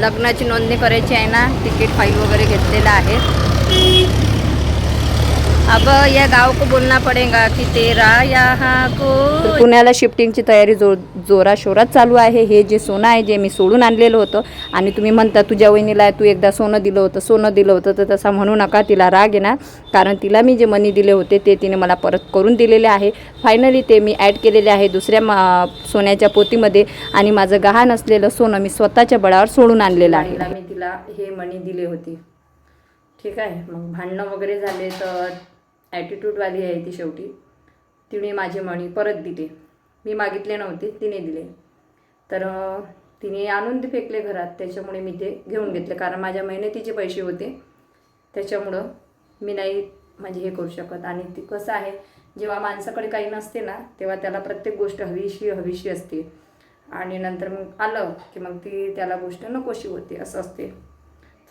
लग्नाची नोंदणी करायची आहे ना तिकीट फाईल वगैरे घेतलेलं आहे. अब या गाव को बोलना पडेगा की तेरा यहाँ को पुण्याला शिफ्टिंगची तयारी जो जोरा शोरात चालू आहे. हे जे सोनं आहे जे मी सोडून आणलेलं होतं आणि तुम्ही म्हणता तुझ्या वहिनीला तू एकदा सोनं दिलं होतं सोनं दिलं होतं तर तसा म्हणू नका तिला राग येणार. कारण तिला मी जे मनी दिले होते ते तिने मला परत करून दिलेले आहे. फायनली ते मी ॲड केलेले आहे दुसऱ्या मा- सोन्याच्या पोतीमध्ये आणि माझं गहाण असलेलं सोनं मी स्वतःच्या बळावर सोडून आणलेलं आहे. मी तिला हे मनी दिले होते. ठीक आहे. मग भांडणं वगैरे झाले तर? ॲटिट्यूडवाली आहे ती शेवटी. तिने माझे मणी परत दिले. मी मागितले नव्हते तिने दिले. तर तिने आणून ते फेकले घरात. त्याच्यामुळे मी ते घेऊन घेतले. कारण माझ्या मेहनतीचे पैसे होते. त्याच्यामुळं मी नाही म्हणजे हे करू शकत. आणि ते कसं आहे जेव्हा माणसाकडे काही नसते ना तेव्हा त्याला प्रत्येक गोष्ट हवीशी हवीशी असते. आणि नंतर मग आलं की मग ती त्याला गोष्ट नकोशी होते असं असते.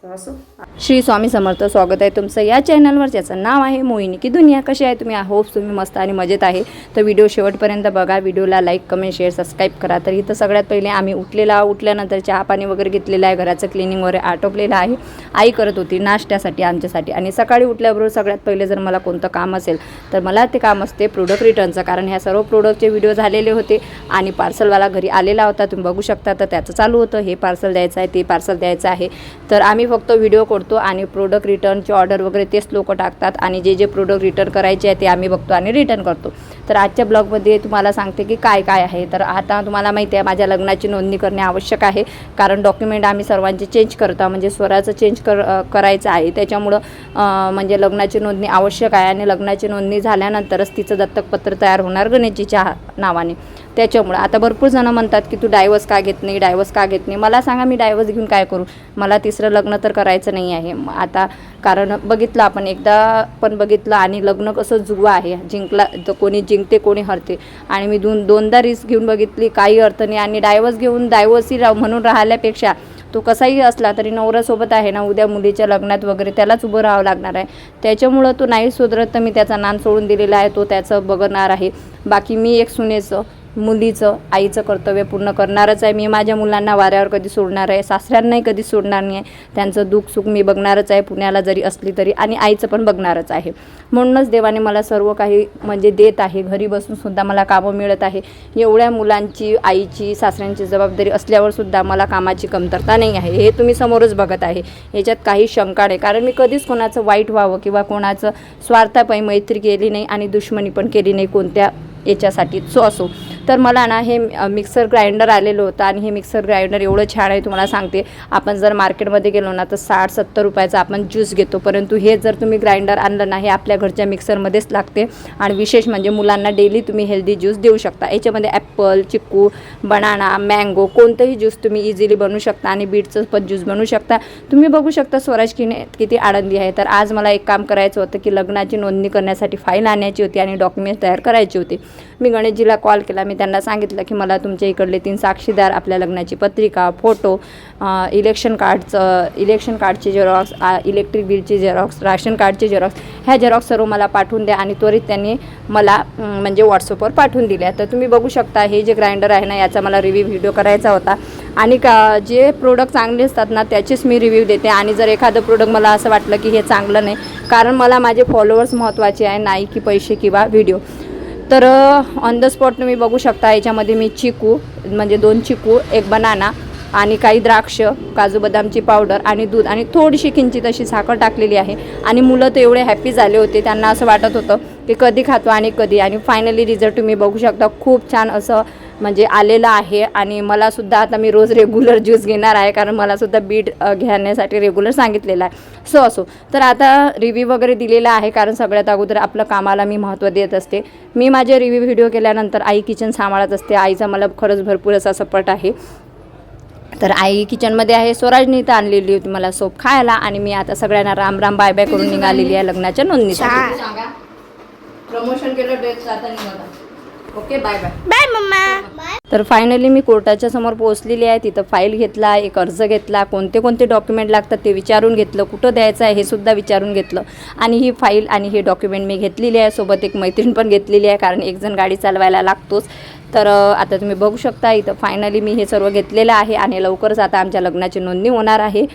श्री स्वामी समर्थ स्वागत आहे तुमचं या चॅनलवर ज्याचं नाव आहे मोहिनी की दुनिया. कशी आहे तुम्ही? होप तुम्ही मस्त आणि मजेत आहे. तर व्हिडिओ शेवटपर्यंत बघा. व्हिडिओला लाईक कमेंट शेअर सबस्क्राईब करा. तर इथं सगळ्यात पहिले आम्ही उठलेला उठल्यानंतर चहा पाणी वगैरे घेतलेलं आहे. घराचं क्लिनिंग वगैरे आटोपलेलं आहे. आई करत होती नाश्त्यासाठी आमच्यासाठी. आणि सकाळी उठल्याबरोबर सगळ्यात पहिले जर मला कोणतं काम असेल तर मला ते काम असते प्रोडक्ट रिटर्नचं कारण ह्या सर्व प्रोडक्टचे व्हिडिओ झालेले होते आणि पार्सलवाला घरी आलेला होता. तुम्ही बघू शकता तर त्याचं चालू होतं. हे पार्सल द्यायचं आहे ते पार्सल द्यायचं आहे. तर आम्ही फक्त व्हिडिओ करतो आणि प्रोडक्ट रिटर्नची ऑर्डर वगैरे तेच लोक टाकतात आणि जे जे प्रोडक्ट रिटर्न करायचे आहे ते आम्ही बघतो आणि रिटर्न करतो. तर आजच्या ब्लॉगमध्ये तुम्हाला सांगते की काय काय आहे. तर आता तुम्हाला माहिती आहे माझ्या लग्नाची नोंदणी करणे आवश्यक आहे. कारण डॉक्युमेंट आम्ही सर्वांचे चेंज करतो. म्हणजे स्वराचं चेंज कर करायचं आहे. त्याच्यामुळं म्हणजे लग्नाची नोंदणी आवश्यक आहे. आणि लग्नाची नोंदणी झाल्यानंतरच तिचं दत्तकपत्र तयार होणार गणेशजीच्या नावाने. त्याच्यामुळं. आता भरपूर जणं म्हणतात की तू डायव्हर्स का घेत नाही डायव्हर्स का घेत नाही. मला सांगा मी डायव्हर्स घेऊन काय करू? मला तिसरं लग्न तर करायचं नाही आहे. आता कारण बघितलं आपण एकदा पण बघितलं आणि लग्न कसं जुवा आहे. जिंकला तर कोणी जिंकते कोणी हरते. आणि मी दोन दोनदा रिस्क घेऊन बघितली काही अर्थ नाही. आणि डायव्हर्स घेऊन डायव्हर्सही राह म्हणून राहिल्यापेक्षा तो कसाही असला तरी नवऱ्यासोबत आहे ना उद्या मुलीच्या लग्नात वगैरे त्यालाच उभं राहावं लागणार आहे. त्याच्यामुळं तो नाही सुधरत तर मी त्याचा नान सोडून दिलेला आहे तो त्याचं बघणार आहे. बाकी मी एक सुनेचं मुलीचं आईचं कर्तव्य पूर्ण करणारच आहे. मी माझ्या मुलांना वाऱ्यावर कधी सोडणार आहे सासऱ्यांनाही कधी सोडणार नाही आहे. त्यांचं दुःख सुख मी बघणारच आहे पुण्याला जरी असली तरी. आणि आईचं पण बघणारच आहे. म्हणूनच देवाने मला सर्व काही म्हणजे देत आहे. घरी बसून सुद्धा मला कामं मिळत आहे. एवढ्या मुलांची आईची सासऱ्यांची जबाबदारी असल्यावर सुद्धा मला कामाची कमतरता नाही आहे. हे तुम्ही समोरच बघत आहे. याच्यात काही शंका नाही. कारण मी कधीच कोणाचं वाईट व्हावं किंवा कोणाचं स्वार्थापायी मैत्री केली नाही आणि दुश्मनी पण केली नाही कोणत्या याच्यासाठी. सो असो. तर मला ना हे मिक्सर ग्राइंडर आलेलं होतं आणि हे मिक्सर ग्राइंडर एवढं छान आहे तुम्हाला सांगते. आपण जर मार्केटमध्ये गेलो ना तर साठ सत्तर रुपयाचा आपण ज्यूस घेतो. परंतु हे जर तुम्ही ग्राइंडर आणलं ना हे आपल्या घरच्या मिक्सरमध्येच लागते. आणि विशेष म्हणजे मुलांना डेली तुम्ही हेल्दी ज्यूस देऊ शकता. याच्यामध्ये ॲपल चिक्कू बनाना मँगो कोणतंही ज्यूस तुम्ही इझिली बनवू शकता आणि बीटचं पण ज्यूस बनवू शकता. तुम्ही बघू शकता स्वराज किने किती आनंदी आहे. तर आज मला एक काम करायचं होतं की लग्नाची नोंदणी करण्यासाठी फाईल आणायची होती आणि डॉक्युमेंट तयार करायचे होते. मी गणेशजीला कॉल केला. मी त्यांना सांगितलं की मला तुमच्या इकडले तीन साक्षीदार आपल्या लग्नाची पत्रिका फोटो इलेक्शन कार्डचं इलेक्शन कार्डचे झेरॉक्स इलेक्ट्रिक बिलचे झेरॉक्स राशन कार्डचे झेरॉक्स ह्या झेरॉक्स सर्व मला पाठवून द्या आणि त्वरित त्यांनी मला म्हणजे व्हॉट्सअपवर पाठवून दिल्या. तर तुम्ही बघू शकता हे जे ग्राइंडर आहे ना याचा मला रिव्ह्यू व्हिडिओ करायचा होता. आणि का जे प्रोडक्ट चांगले असतात ना त्याचेच मी रिव्ह्यू देते. आणि जर एखादं प्रोडक्ट मला असं वाटलं की हे चांगलं नाही कारण मला माझे फॉलोअर्स महत्त्वाचे आहे नाही की पैसे किंवा व्हिडिओ तर ऑन द स्पॉट तुम्ही बघू शकता याच्यामध्ये मी चिकू म्हणजे दोन चिकू एक बनाना आणि काही द्राक्ष काजू बदामची पावडर आणि दूध आणि थोडीशी किंचित अशी साखर टाकलेली आहे. आणि मुलं तर एवढे हॅपी झाले होते त्यांना असं वाटत होतं की कधी खातो आणि कधी. आणि फायनली रिझल्ट तुम्ही बघू शकता खूप छान असं म्हणजे आलेलं आहे आणि मलासुद्धा आता मी रोज रेग्युलर ज्यूस घेणार आहे कारण मलासुद्धा बीट घेण्यासाठी रेग्युलर सांगितलेलं आहे. सो असो. तर आता रिव्ह्यू वगैरे दिलेला आहे कारण सगळ्यात अगोदर आपलं कामाला मी महत्त्व देत असते. मी माझे रिव्ह्यू व्हिडिओ केल्यानंतर आई किचन सांभाळत असते. आईचा मला खरंच भरपूर असा सपोर्ट आहे. तर आई किचनमध्ये आहे स्वराजनी तर आणलेली होती मला सोप खायला आणि मी आता सगळ्यांना राम राम बाय बाय करून निघालेली आहे लग्नाच्या नोंदणीसाठी. प्रमोशन केलं ड्रेस आता निघाला. Okay bye bye bye mamma तर फायनली मी कोर्टाच्या समोर पोहोचलेली आहे. तिथं फाईल घेतला एक अर्ज घेतला कोणते कोणते डॉक्युमेंट लागतात ते विचारून घेतलं कुठं द्यायचं आहे हे सुद्धा विचारून घेतलं. आणि ही फाईल आणि हे डॉक्युमेंट मी घेतलेली आहे. सोबत एक मैत्रीण पण घेतलेली आहे कारण एक जण गाडी चालवायला लागतोच. तर आता तुम्ही बघू शकता इथं फायनली मी हे सर्व घेतलेलं आहे आणि लवकरच आता आमच्या लग्नाची नोंदणी होणार आहे.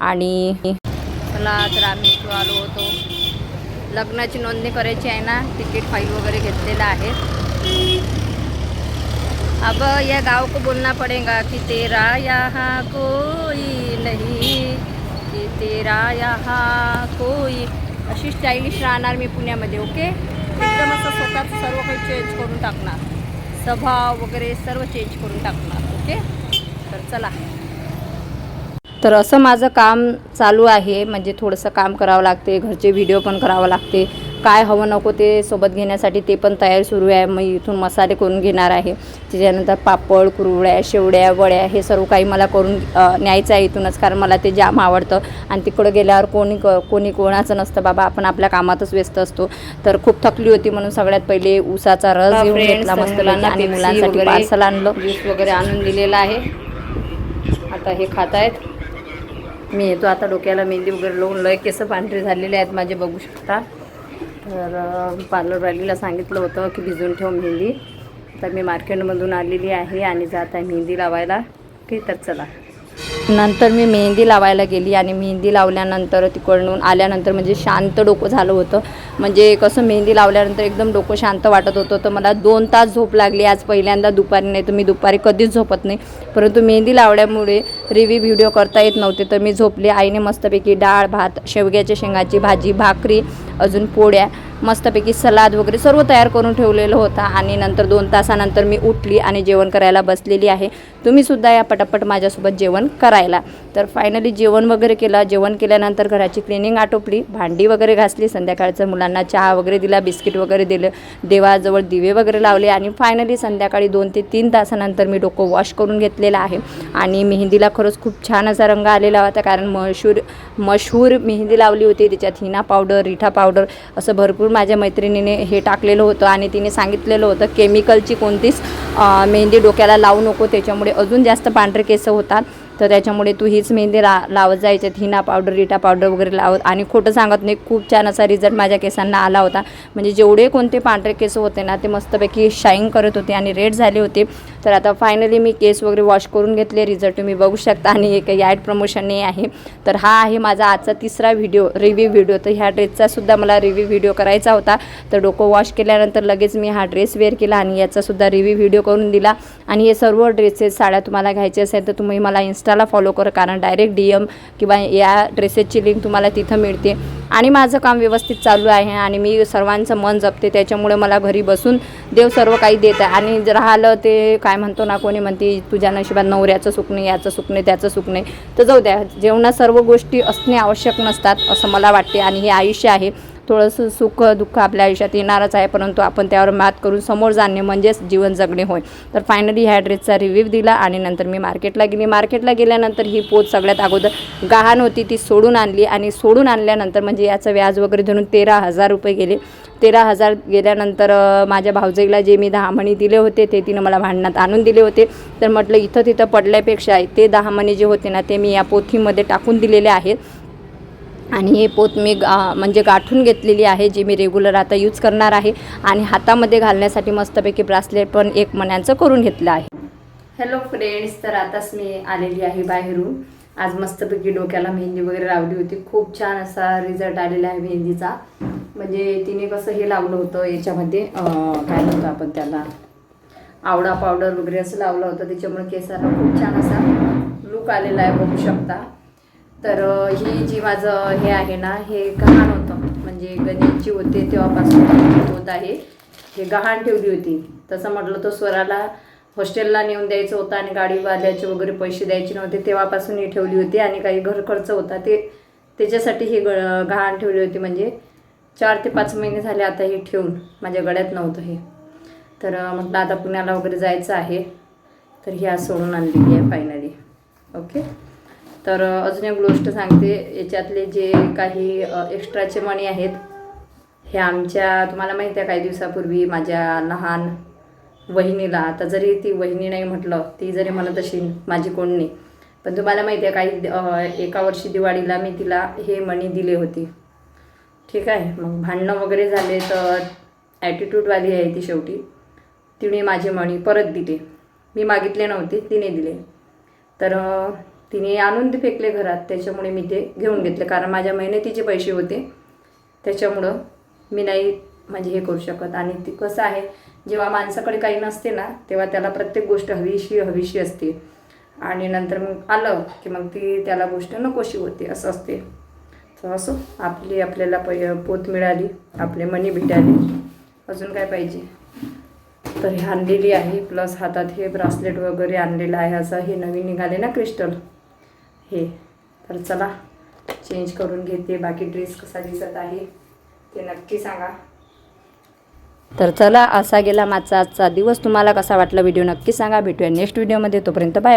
आणि चला तर आम्ही इथं आलो होतो. लग्नाची नोंदणी करायची आहे ना तिकीट फाईल वगैरे घेतलेलं आहे. अब यह गांव को बोलना पड़ेगा कि तेरा यहाँ कोई नहीं कि तेरा यहाँ कोई। अशी स्टायलिश राहणार मी पुण्यामध्ये ओके एकदम असं स्वतःच सर्व काही चेंज करून टाकणार. स्वभाव वगैरे सर्व चेंज करून टाकणार ओके तर चला. तर असं माझं काम चालू आहे म्हणजे थोडंसं काम करावं लागते घरचे व्हिडिओ पण करावं लागते. काय हवं नको ते सोबत घेण्यासाठी ते पण तयारी सुरू आहे. मग इथून मसाले करून घेणार आहे. त्याच्यानंतर पापड कुरवड्या शेवड्या वड्या हे सर्व काही मला करून न्यायचं आहे इथूनच. कारण मला ते जाम आवडतं. आणि तिकडं गेल्यावर कोणी क- कोणी कोणाचं नसतं बाबा. आपण आपल्या कामातच व्यस्त असतो. तर खूप थकली होती म्हणून सगळ्यात पहिले ऊसाचा रस घेऊन घेतला मस्त आणि मुलांसाठी पार्सल आणलं. ज्यूस वगैरे आणून दिलेला आहे. आता हे खात आहेत मी येतो आता डोक्याला मेहंदी वगैरे लावून. लय केस पांढरे झालेले आहेत माझे बघू शकता. तर पार्लरवालीला सांगितलं होतं की भिजून ठेव मेहंदी. तर मी मार्केटमधून आलेली आहे आणि जात आहे मेहंदी लावायला. की तर चला. नंतर मी मेहंदी लावायला गेली आणि मेहंदी लावल्यानंतर तिकडून आल्यानंतर म्हणजे शांत डोकं झालं होतं. म्हणजे कसं मेहंदी लावल्यानंतर एकदम डोकं शांत वाटत होतं. तर मला दोन तास झोप लागली. आज पहिल्यांदा दुपारी नाही तर मी दुपारी कधीच झोपत नाही. परंतु मेहंदी लावल्यामुळे रिव्ह्यू व्हिडिओ करता येत नव्हते. तर मी झोपले. आईने मस्तपैकी डाळ भात शेवग्याच्या शेंगाची भाजी भाकरी अजून पोळ्या मस्तपैकी सलाद वगैरे सर्व तयार करून ठेवलेलं होतं. आणि नंतर दोन तासानंतर मी उठली आणि जेवण करायला बसलेली आहे. तुम्हीसुद्धा या पटापट माझ्यासोबत जेवण करायला. तर फायनली जेवण वगैरे केलं. जेवण केल्यानंतर घराची क्लिनिंग आटोपली. भांडी वगैरे घासली. संध्याकाळचं मुलांना चहा वगैरे दिला. बिस्किट वगैरे दिलं. देवाजवळ दिवे वगैरे लावले. आणि फायनली संध्याकाळी दोन ते तीन तासानंतर मी डोकं वॉश करून घेतलेलं आहे. आणि मेहंदीला खरंच खूप छान असा रंग आलेला होता. कारण मशहूर मशहूर मेहंदी लावली होती. त्याच्यात हिना पावडर रिठा पावडर असं भरपूर माझ्या मैत्रिणीने हे टाकलेलं होतं आणि तिने सांगितलेलं होतं केमिकलची कोणतीच मेहंदी डोक्याला लावू नको त्याच्यामुळे अजून जास्त पांढरे केस होतात. तर त्याच्यामुळे तू हीच मेहंदी ला लावत जायच्यात हिना पावडर रिटा पावडर वगैरे लावत. आणि खोटं सांगत नाही खूप छान असा रिझल्ट माझ्या केसांना आला होता. म्हणजे जेवढे कोणते पांढरे केस होते ना ते मस्तपैकी शाईन करत होते आणि रेड झाले होते. तर आता फायनली मी केस वगैरे वॉश करून घेतले. रिझल्ट तुम्ही बघू शकता. आणि एक ॲड प्रमोशन नाही आहे. तर हा आहे माझा आजचा तिसरा व्हिडिओ रिव्ह्यू व्हिडिओ तर ह्या ड्रेसचासुद्धा मला रिव्ह्यू व्हिडिओ करायचा होता. तर डोकं वॉश केल्यानंतर लगेच मी हा ड्रेस वेअर केला आणि याचासुद्धा रिव्ह्यू व्हिडिओ करून दिला. आणि हे सर्व ड्रेसेस साड्या तुम्हाला घ्यायचे असेल तर तुम्ही मला इन्स्टाला फॉलो करा कारण डायरेक्ट डी एम किंवा या ड्रेसेसची लिंक तुम्हाला तिथं मिळते. आणि माझं काम व्यवस्थित चालू आहे आणि मी सर्वांचं मन जपते त्याच्यामुळे मला घरी बसून देव सर्व काही देत आहे. आणि जर राहिलं ते काय म्हणतो ना कोणी म्हणते तुझ्या नशिबात नवऱ्याचं सुख नाही याचं सुख नाही त्याचं सुख नाही. तर जाऊ द्या जेवणात सर्व गोष्टी असणे आवश्यक नसतात असं मला वाटते आणि हे आयुष्य आहे. थोडंसं सुख दुःख आपल्या आयुष्यात येणारच आहे परंतु आपण त्यावर मात करून समोर जाणे म्हणजेच जीवन जगणे होय. तर फायनली ह्या ड्रेसचा रिव्ह्यू दिला आणि नंतर मी मार्केटला गेली. मार्केटला गेल्यानंतर ही पोत सगळ्यात अगोदर गहाण होती ती सोडून आणली आणि सोडून आणल्यानंतर म्हणजे याचं व्याज वगैरे धरून तेरा हजार रुपये गेले. तेरा हजार गेल्यानंतर माझ्या भावजेला जे मी दहा मणी दिले होते ते तिनं मला भांडणात आणून दिले होते. तर म्हटलं इथं तिथं पडल्यापेक्षा ते दहा मणी जे होते ना ते मी या पोथीमध्ये टाकून दिलेले आहेत. आणि हे पोत मी गा म्हणजे गाठून घेतलेली आहे जी मी रेग्युलर आता यूज करणार आहे. आणि हातामध्ये घालण्यासाठी मस्तपैकी ब्रासलेट पण एक मण्याचं करून घेतलं आहे. हॅलो फ्रेंड्स तर आताच मी आलेली आहे बाहेरून. आज मस्तपैकी डोक्याला मेहंदी वगैरे लावली होती. खूप छान असा रिझल्ट आलेला आहे मेहंदीचा. म्हणजे तिने कसं हे लावलं होतं याच्यामध्ये काय म्हणतो आपण त्याला? आवडा पावडर वगैरे असं लावलं होतं. त्याच्यामुळे केसाला खूप छान असा लुक आलेला आहे बघू शकता. तर ही जी माझं हे आहे ना हे गहाण होतं. म्हणजे गणेशची होते तेव्हापासून हे होत आहे. हे गहाण ठेवली होती. तसं म्हटलं तर स्वराला हॉस्टेलला नेऊन द्यायचं होतं आणि गाडीवाल्याचे वगैरे पैसे द्यायचे नव्हते तेव्हापासून ही ठेवली होती आणि काही घर खर्च होता. ते त्याच्यासाठी ही ग गहाण ठेवली होती. म्हणजे चार ते पाच महिने झाले आता हे ठेवून. माझ्या गळ्यात नव्हतं हे. तर म्हटलं आता पुण्याला वगैरे जायचं आहे. तर ही आज सोडून आणलेली आहे फायनली ओके तर अजून एक गोष्ट सांगते. याच्यातले जे काही एक्स्ट्राचे मणी आहेत हे आमच्या तुम्हाला माहिती आहे काही दिवसापूर्वी माझ्या लहान वहिनीला आता जरी ती वहिनी नाही म्हटलं ती जरी म्हणत अशी माझी कोण नाही पण तुम्हाला माहिती आहे काही एका वर्षी दिवाळीला मी तिला हे मणी दिले होते. ठीक आहे? मग भांडणं वगैरे झाले तर ॲटिट्यूडवाली आहे ती शेवटी. तिने माझे मणी परत दिले. मी मागितले नव्हते तिने दिले. तर तिने आणून ते फेकले घरात. त्याच्यामुळे मी ते घेऊन घेतले. कारण माझ्या मेहनतीचे पैसे होते. त्याच्यामुळं मी नाही म्हणजे हे करू शकत. आणि ती कसं आहे जेव्हा माणसाकडे काही नसते ना तेव्हा त्याला प्रत्येक गोष्ट हवीशी हवीशी असते. आणि नंतर मग आलं की मग ती त्याला गोष्ट नकोशी होते असं असते. तर असो आपली आपल्याला पै पोत मिळाली आपले मनी भेटाली अजून काय पाहिजे? तर हे आणलेली आहे. प्लस हातात हे ब्रासलेट वगैरे आणलेलं आहे. असं हे नवीन निघाले ना क्रिस्टल. हे तर चला चेंज करून घेते. बाकी ड्रेस कसा दिसत आहे ते नक्की सांगा. तर चला असा गेला माझा आजचा दिवस. तुम्हाला कसा वाटला व्हिडिओ नक्की सांगा. भेटूया नेक्स्ट व्हिडिओमध्ये तोपर्यंत बाय बाय